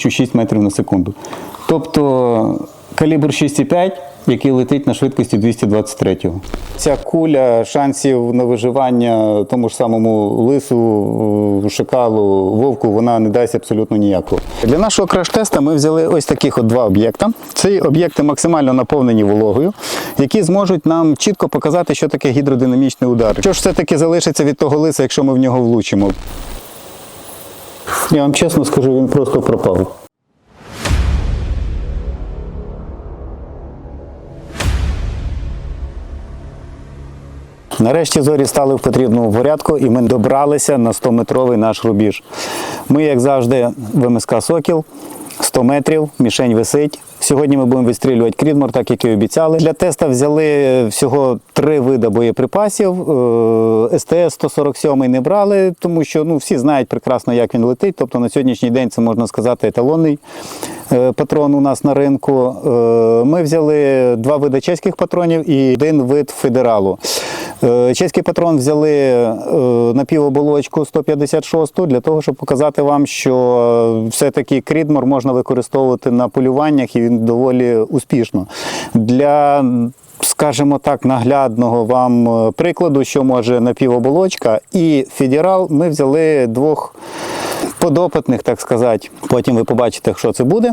6 метрів на секунду. Тобто калібр 6,5, який летить на швидкості 223. Ця куля шансів на виживання тому ж самому лису, шакалу, вовку, вона не дасть абсолютно ніякого. Для нашого краш-теста ми взяли ось таких от два об'єкта. Ці об'єкти максимально наповнені вологою, які зможуть нам чітко показати, що таке гідродинамічний удар. Що ж все-таки залишиться від того лиса, якщо ми в нього влучимо? Я вам чесно скажу, він просто пропав. Нарешті зорі стали в потрібному порядку, і ми добралися на 100-метровий наш рубіж. Ми, як завжди, ВМСК Сокіл, 100 метрів, мішень висить. Сьогодні ми будемо відстрілювати Крідмор, так як і обіцяли. Для теста взяли всього три види боєприпасів. СТС 147 не брали, тому що ну, всі знають прекрасно, як він летить. Тобто на сьогоднішній день це можна сказати еталонний е, патрон у нас на ринку. Е, Ми взяли два види чеських патронів і один вид федералу. Е, Чеський патрон взяли е, напівоболочку 156 для того, щоб показати вам, що е, все-таки крідмор можна використовувати на полюваннях і доволі успішно. Для Скажімо так, наглядного вам е, прикладу, що може напівоболочка і федерал, ми взяли двох подопитних, так сказати. Потім ви побачите, що це буде.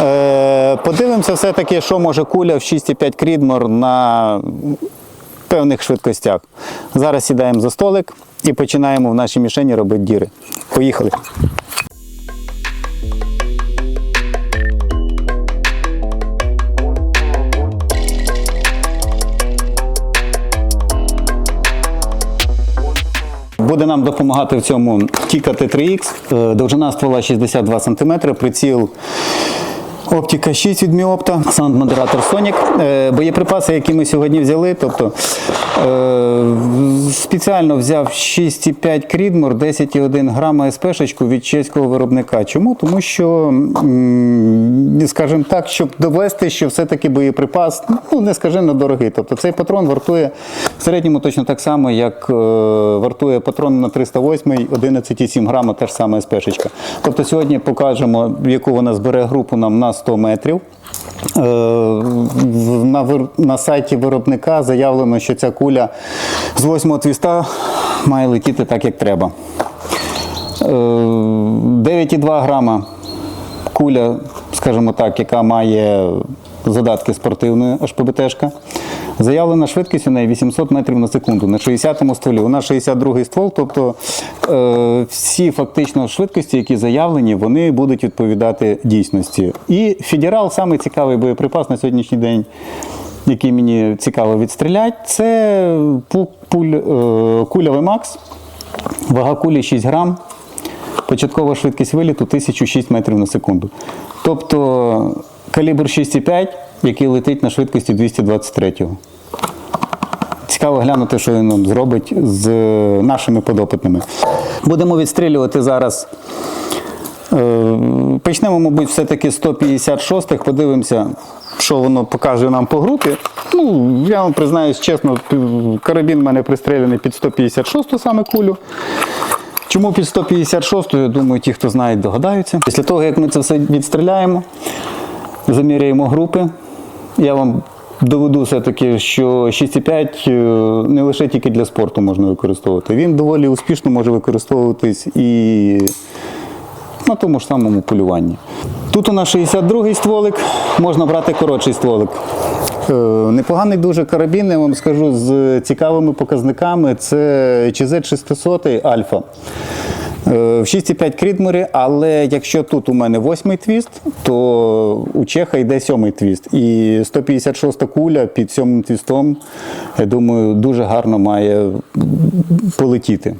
Е, Подивимося все-таки, що може куля в 6,5 крідмор на певних швидкостях. Зараз сідаємо за столик і починаємо в нашій мішені робити діри. Поїхали. Буде нам допомагати в цьому Kika T3X, Е, довжина ствола 62 см, приціл Оптика 6 від Міопта, саунд-модератор Sonic. Е, Боєприпаси, які ми сьогодні взяли, тобто спеціально взяв 6,5 Крідмор, 10,1 грама СПшечку від чеського виробника. Чому? Тому що, скажімо так, щоб довести, що все-таки боєприпас, ну не скажено дорогий. Тобто цей патрон вартує в середньому точно так само, як е, вартує патрон на 308 11,7 грама, теж саме СПшечка. Тобто сьогодні покажемо, яку вона збере групу нам на 100 метрів. Е, На, на сайті виробника заявлено, що ця куля з 8 твіста має летіти так, як треба. Е, 9,2 грама куля, скажімо так, яка має задатки спортивної HПБТшка. Заявлена швидкість у неї 800 метрів на секунду на 60-му стволі. У нас 62-й ствол, тобто е, всі фактично швидкості, які заявлені, вони будуть відповідати дійсності. І федерал самий цікавий боєприпас на сьогоднішній день, який мені цікаво відстріляти, це пуль, е, куля VMAX, вага кулі 6 грам. Початкова швидкість виліту 1006 метрів на секунду. Тобто калібр 6,5, який летить на швидкості 223. Цікаво глянути, що він нам зробить з нашими подопитними. Будемо відстрілювати зараз. Е, Почнемо, мабуть, все-таки 156-х, подивимося, що воно покаже нам по групі. Ну, я вам признаюсь чесно, карабін в мене пристреляний під 156 саме кулю. Чому під 156, я думаю, ті, хто знає, догадаються. Після того, як ми це все відстріляємо, заміряємо групи, я вам доведу все-таки, що 6,5 е, не лише тільки для спорту можна використовувати. Він доволі успішно може використовуватись і на тому ж самому полюванні. Тут у нас 62-й стволик, можна брати коротший стволик. Е, Непоганий дуже карабін, я вам скажу, з цікавими показниками. Це CZ600 Альфа. Е, В 6,5 крідморі, але якщо тут у мене восьмий твіст, то у Чеха йде сьомий твіст. І 156 куля під сьомим твістом, я думаю, дуже гарно має полетіти.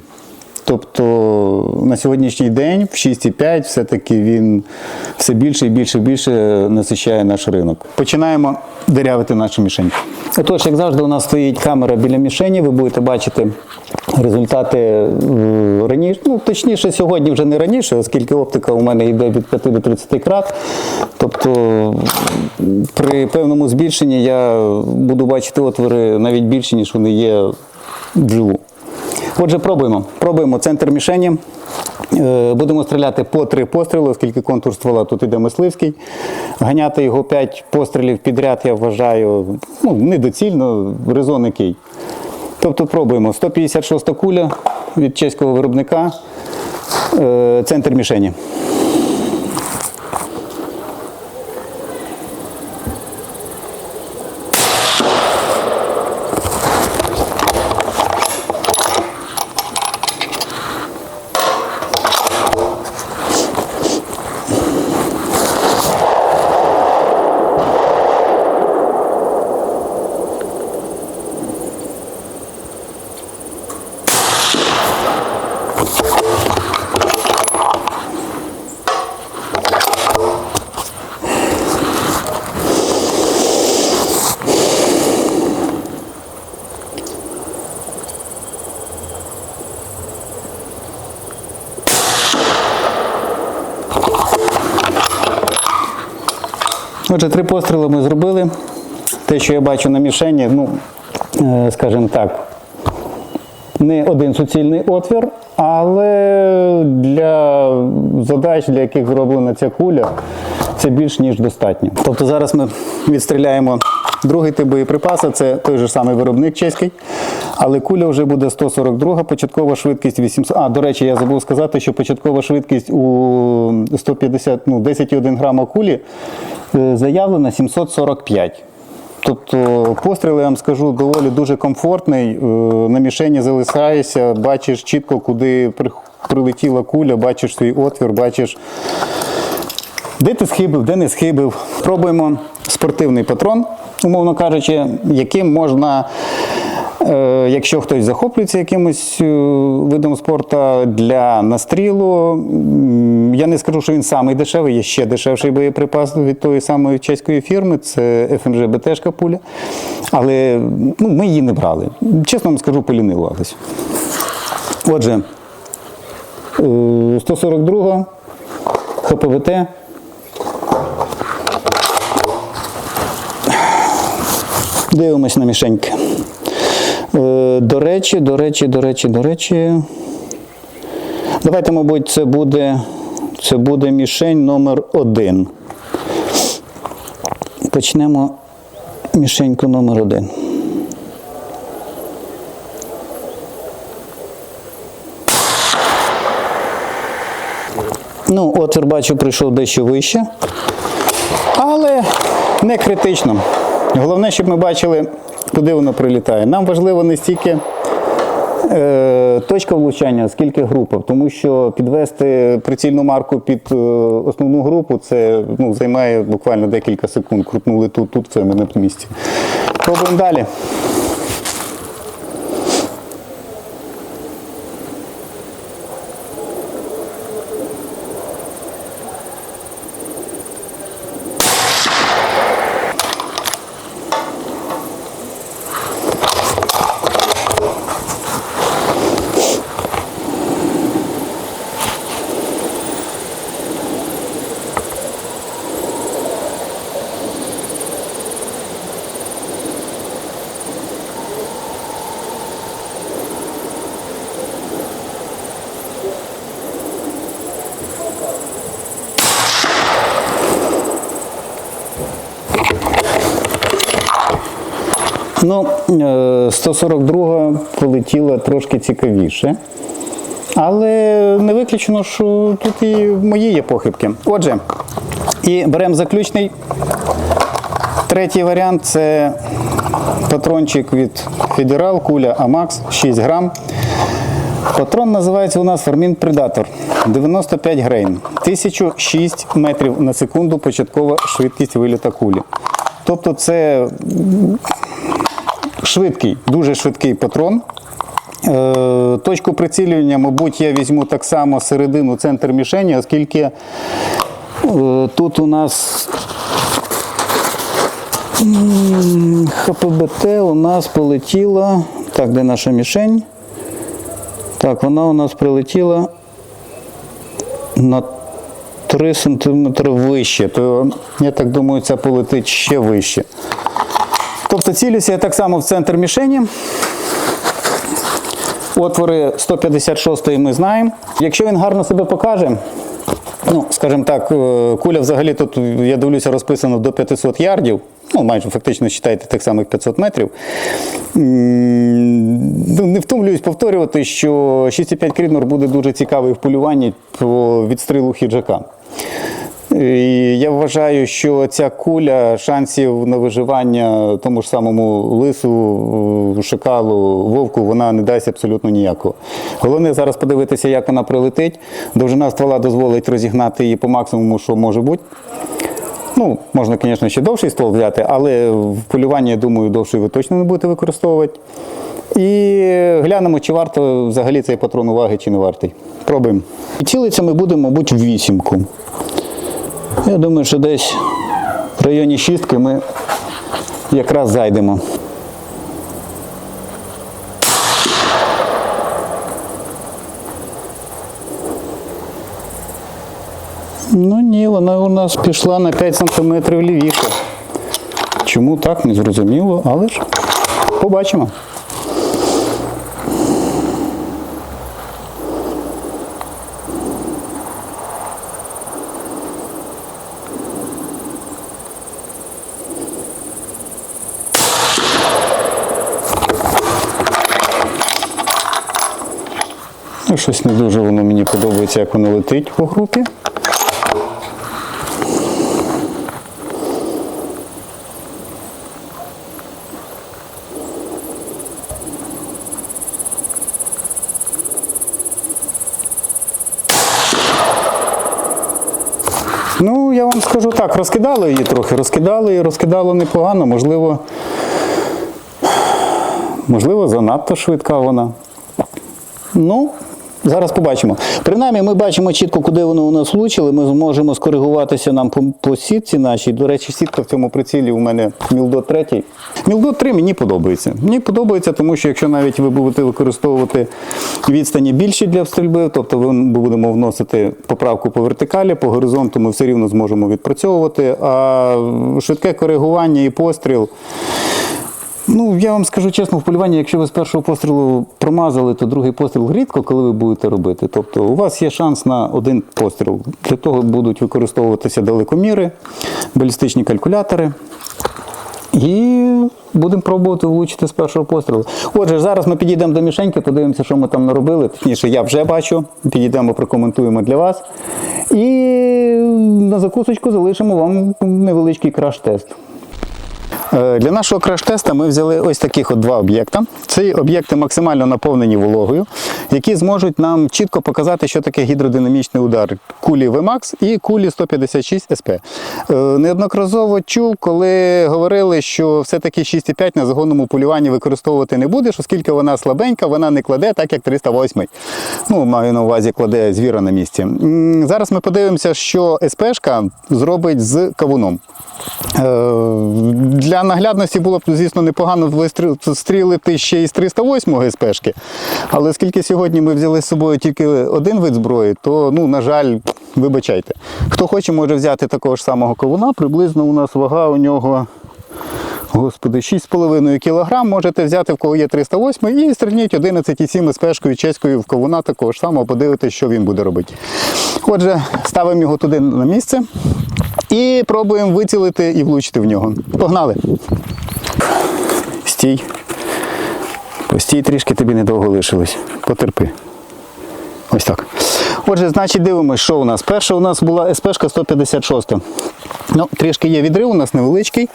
Тобто на сьогоднішній день в 6,5 все-таки він все більше і більше і більше насичає наш ринок. Починаємо дирявити нашу мішень. Отож, як завжди, у нас стоїть камера біля мішені. Ви будете бачити результати е, раніше. Ну, точніше, сьогодні вже не раніше, оскільки оптика у мене йде від 5 до 30 крат. Тобто при певному збільшенні я буду бачити отвори навіть більші, ніж вони є вживу. Отже, пробуємо. Пробуємо центр мішені. Е, Будемо стріляти по три постріли, оскільки контур ствола тут іде мисливський. Ганяти його 5 пострілів підряд, я вважаю, ну, недоцільно, резон який. Тобто пробуємо. 156 куля від чеського виробника, е, центр мішені. Отже, три постріли ми зробили. Те, що я бачу на мішені, ну, е, скажімо так, не один суцільний отвір, але для задач, для яких зроблена ця куля, це більш ніж достатньо. Тобто зараз ми відстріляємо другий тип боєприпасу, це той же самий виробник чеський, але куля вже буде 142, початкова швидкість 800. А, до речі, я забув сказати, що початкова швидкість у 150, ну, 10,1 грама кулі е, заявлена 745. Тобто постріл, я вам скажу, доволі дуже комфортний. Е, На мішені залишаєшся, бачиш чітко, куди прилетіла куля, бачиш свій отвір, бачиш, де ти схибив, де не схибив. Пробуємо спортивний патрон, умовно кажучи, яким можна. Е, Якщо хтось захоплюється якимось е, видом спорту для настрілу, я не скажу, що він самий дешевий, є ще дешевший боєприпас від тої самої чеської фірми, це FMG БТшка пуля. Але ну, ми її не брали. Чесно вам скажу, полінилувалися. Отже, е, 142 ХПВТ. Дивимось на мішеньки. До речі, до речі, до речі, до речі. Давайте, мабуть, це буде, це буде мішень номер один. Почнемо мішеньку номер один. Ну, отвір бачу, прийшов дещо вище. Але не критично. Головне, щоб ми бачили, куди воно прилітає. Нам важливо не стільки е, точка влучання, скільки група, тому що підвести прицільну марку під е, основну групу це ну, займає буквально декілька секунд. Крутнули тут, тут, все, ми на місці. Пробуємо далі. Ну, е, 142 полетіла трошки цікавіше. Але не виключено, що тут і мої є похибки. Отже, і беремо заключний. Третій варіант це патрончик від Федерал, куля Амакс 6 грам. Патрон називається у нас Фармін Предатор 95 грейн, 1006 метрів на секунду початкова швидкість виліта кулі. Тобто це швидкий, дуже швидкий патрон. Е, Точку прицілювання, мабуть, я візьму так само середину центр мішені, оскільки е, тут у нас ХПБТ у нас полетіла. Так, де наша мішень? Так, вона у нас прилетіла на 3 см вище, то я так думаю, ця полетить ще вище. Тобто цілюся я так само в центр мішені. Отвори 156 ми знаємо. Якщо він гарно себе покаже, ну, скажімо так, е, куля взагалі тут, я дивлюся, розписано до 500 ярдів. Ну, майже фактично вважайте тих самих 500 метрів. Ну, Не втомлююсь повторювати, що 6,5 Кріднор буде дуже цікавий в полюванні по відстрілу хіджака. І я вважаю, що ця куля шансів на виживання тому ж самому лису, шакалу, вовку, вона не дасть абсолютно ніякого. Головне зараз подивитися, як вона прилетить. Довжина ствола дозволить розігнати її по максимуму, що може бути. Ну, можна, звісно, ще довший ствол взяти, але в полюванні, я думаю, довший ви точно не будете використовувати. І глянемо, чи варто взагалі цей патрон уваги, чи не вартий. Пробуємо. І цілиться ми будемо, мабуть, в вісімку. Я думаю, що десь в районі шістки ми якраз зайдемо. Ну ні, вона у нас пішла на 5 см лівіше. Чому так, не зрозуміло, але ж побачимо. Щось не дуже воно мені подобається, як воно летить по групі. Ну, я вам скажу так, розкидали її трохи, розкидали і розкидало непогано, можливо, можливо, занадто швидка вона. Ну, зараз побачимо. Принаймні, ми бачимо чітко, куди воно у нас влучило. Ми зможемо скоригуватися нам по, по сітці нашій. До речі, сітка в цьому прицілі у мене Мілдот 3. Мілдот 3 мені подобається. Мені подобається, тому що якщо навіть ви будете використовувати відстані більші для стрільби, тобто ми будемо вносити поправку по вертикалі, по горизонту ми все рівно зможемо відпрацьовувати. А швидке коригування і постріл. Ну, я вам скажу чесно, в полюванні, якщо ви з першого пострілу промазали, то другий постріл рідко, коли ви будете робити. Тобто у вас є шанс на один постріл. Для того будуть використовуватися далекоміри, балістичні калькулятори. І будемо пробувати влучити з першого пострілу. Отже, зараз ми підійдемо до мішеньки, подивимося, що ми там наробили. Точніше, я вже бачу. Підійдемо, прокоментуємо для вас. І на закусочку залишимо вам невеличкий краш-тест. Е, Для нашого краш-теста ми взяли ось таких от два об'єкта. Ці об'єкти максимально наповнені вологою, які зможуть нам чітко показати, що таке гідродинамічний удар кулі VMAX і кулі 156 SP. Е, Неодноразово чув, коли говорили, що все-таки 6,5 на загонному полюванні використовувати не будеш, оскільки вона слабенька, вона не кладе, так як 308. Ну, маю на увазі, кладе звіра на місці. Зараз ми подивимося, що СПшка зробить з кавуном. Е, Для наглядності було б, звісно, непогано вистрілити ще із 308 СПшки. Але оскільки сьогодні ми взяли з собою тільки один вид зброї, то, ну, на жаль, вибачайте. Хто хоче, може взяти такого ж самого ковуна. Приблизно у нас вага у нього. Господи, 6,5 кг можете взяти, в кого є 308 і стрільніть 11,7 спешкою чеською в ковуна такого ж самого, подивитися, що він буде робити. Отже, ставимо його туди на місце і пробуємо вицілити і влучити в нього. Погнали! Стій. Постій трішки тобі недовго лишилось. Потерпи. Ось так. Отже, значить, дивимося, що у нас. Перша у нас була СПшка 156. Ну, трішки є відрив, у нас невеличкий,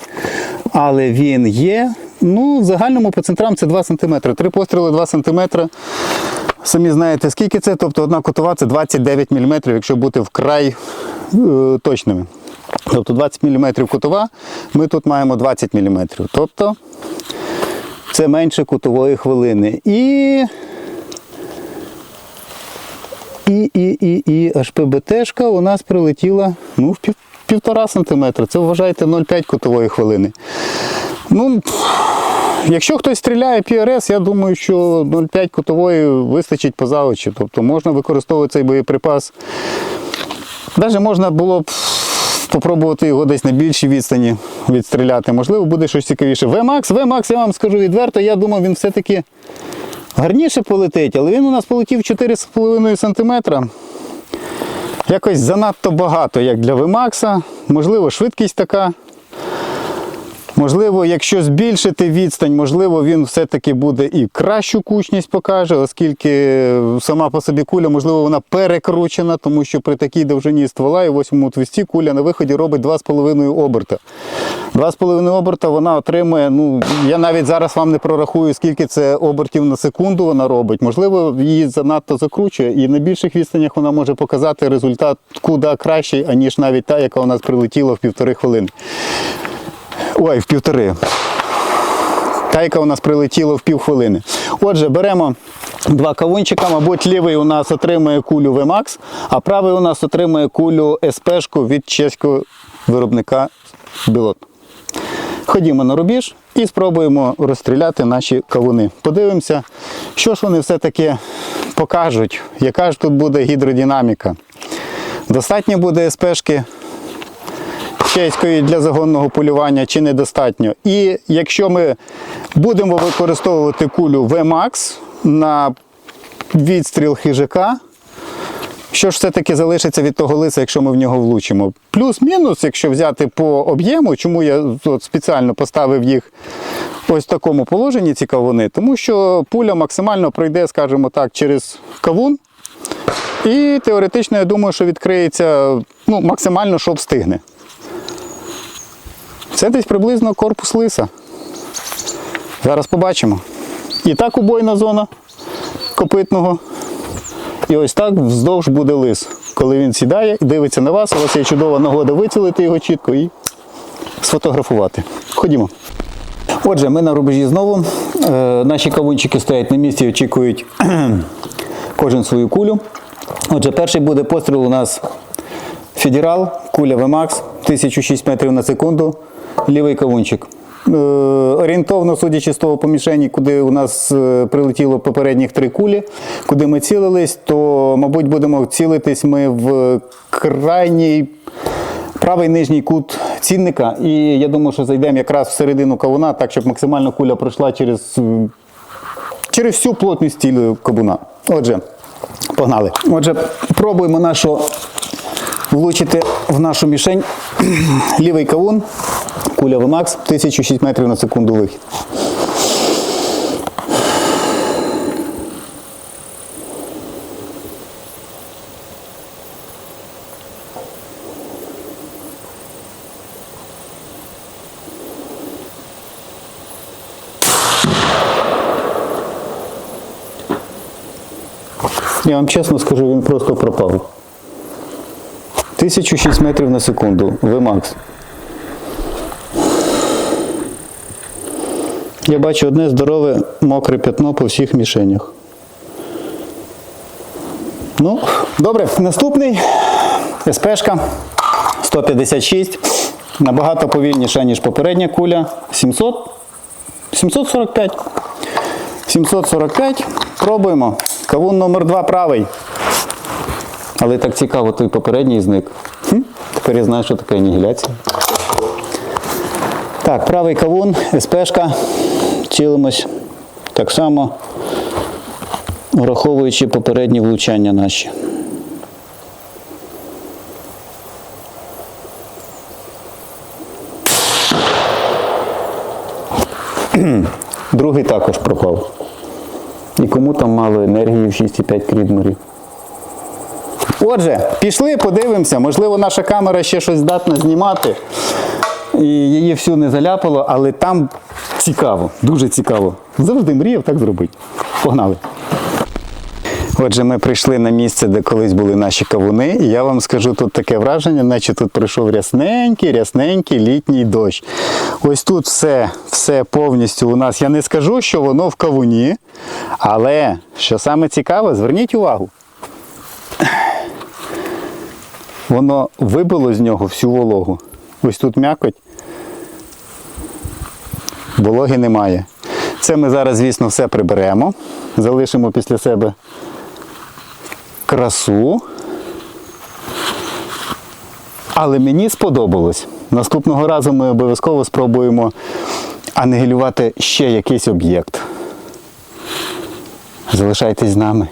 але він є. Ну, в загальному по центрам це 2 см. Три постріли 2 см. Самі знаєте, скільки це, тобто одна кутова це 29 мм, якщо бути вкрай е, точними. Тобто 20 мм кутова, ми тут маємо 20 мм. Тобто це менше кутової хвилини. І і, і, і, і HPBT-шка у нас прилетіла ну, в пів, півтора сантиметра. Це вважайте 0,5 кутової хвилини. Ну, якщо хтось стріляє PRS, я думаю, що 0,5 кутової вистачить поза очі. Тобто можна використовувати цей боєприпас. Навіть можна було б спробувати його десь на більшій відстані відстріляти. Можливо, буде щось цікавіше. VMAX, VMAX, я вам скажу відверто, я думав, він все-таки гарніше полетить, але він у нас полетів 4,5 см. Якось занадто багато, як для VMAX. Можливо, швидкість така. Можливо, якщо збільшити відстань, можливо, він все-таки буде і кращу кучність покаже, оскільки сама по собі куля, можливо, вона перекручена, тому що при такій довжині ствола і восьмому твісті куля на виході робить 2,5 оберта. 2,5 оберта вона отримує, ну, я навіть зараз вам не прорахую, скільки це обертів на секунду вона робить. Можливо, її занадто закручує, і на більших відстанях вона може показати результат куди кращий, аніж навіть та, яка у нас прилетіла в півтори хвилини. Ой, в півтори. Та, яка у нас прилетіла в півхвилини. Отже, беремо два кавунчика. Мабуть, лівий у нас отримує кулю VMAX, а правий у нас отримує кулю СП-шку від чеського виробника Білот. Ходімо на рубіж і спробуємо розстріляти наші кавуни. Подивимося, що ж вони все-таки покажуть, яка ж тут буде гідродинаміка. Достатньо буде СП-шки чеської для загонного полювання чи недостатньо. І якщо ми будемо використовувати кулю VMAX на відстріл хижака, що ж все-таки залишиться від того лиса, якщо ми в нього влучимо? Плюс-мінус, якщо взяти по об'єму, чому я от спеціально поставив їх ось в такому положенні, ці кавуни, тому що пуля максимально пройде, скажімо так, через кавун. І теоретично я думаю, що відкриється ну, максимально, що встигне. Це десь приблизно корпус лиса. Зараз побачимо. І так убойна зона копитного. І ось так вздовж буде лис. Коли він сідає і дивиться на вас, у вас є чудова нагода вицілити його чітко і сфотографувати. Ходімо. Отже, ми на рубежі знову. Е, наші кавунчики стоять на місці і очікують кожен свою кулю. Отже, перший буде постріл у нас Федерал, куля VMAX, 1006 метрів на секунду, лівий кавунчик. Е, орієнтовно, судячи з того помішені, куди у нас е, прилетіло попередніх три кулі, куди ми цілились, то, мабуть, будемо цілитись ми в крайній правий нижній кут цінника. І я думаю, що зайдемо якраз в середину кавуна, так, щоб максимально куля пройшла через, через всю плотність тіла кабуна. Отже, погнали. Отже, пробуємо нашу влучити в нашу мішень лівий кавун, куля VMAX, 1006 метрів на секунду вихід. Я вам чесно скажу, він просто пропав. 1006 метрів на секунду. VMAX. Я бачу одне здорове мокре п'ятно по всіх мішенях. Ну, добре, наступний СПшка 156. Набагато повільніша, ніж попередня куля. 700. 745. 745. Пробуємо. Кавун номер 2 правий. Але так цікаво, той попередній зник. Хм, тепер я знаю, що таке анігіляція. Так, правий кавун, СПшка. Чилимось так само, враховуючи попередні влучання наші. Другий також пропав. І кому там мало енергії в 6,5 крідморів. Отже, пішли, подивимося. Можливо, наша камера ще щось здатна знімати. І її всю не заляпало, але там цікаво, дуже цікаво. Завжди мріяв так зробити. Погнали. Отже, ми прийшли на місце, де колись були наші кавуни, і я вам скажу тут таке враження, наче тут прийшов рясненький, рясненький літній дощ. Ось тут все, все повністю у нас. Я не скажу, що воно в кавуні, але що саме цікаве, зверніть увагу. Воно вибило з нього всю вологу. Ось тут м'якоть. Вологи немає. Це ми зараз, звісно, все приберемо. Залишимо після себе красу. Але мені сподобалось. Наступного разу ми обов'язково спробуємо анігілювати ще якийсь об'єкт. Залишайтесь з нами.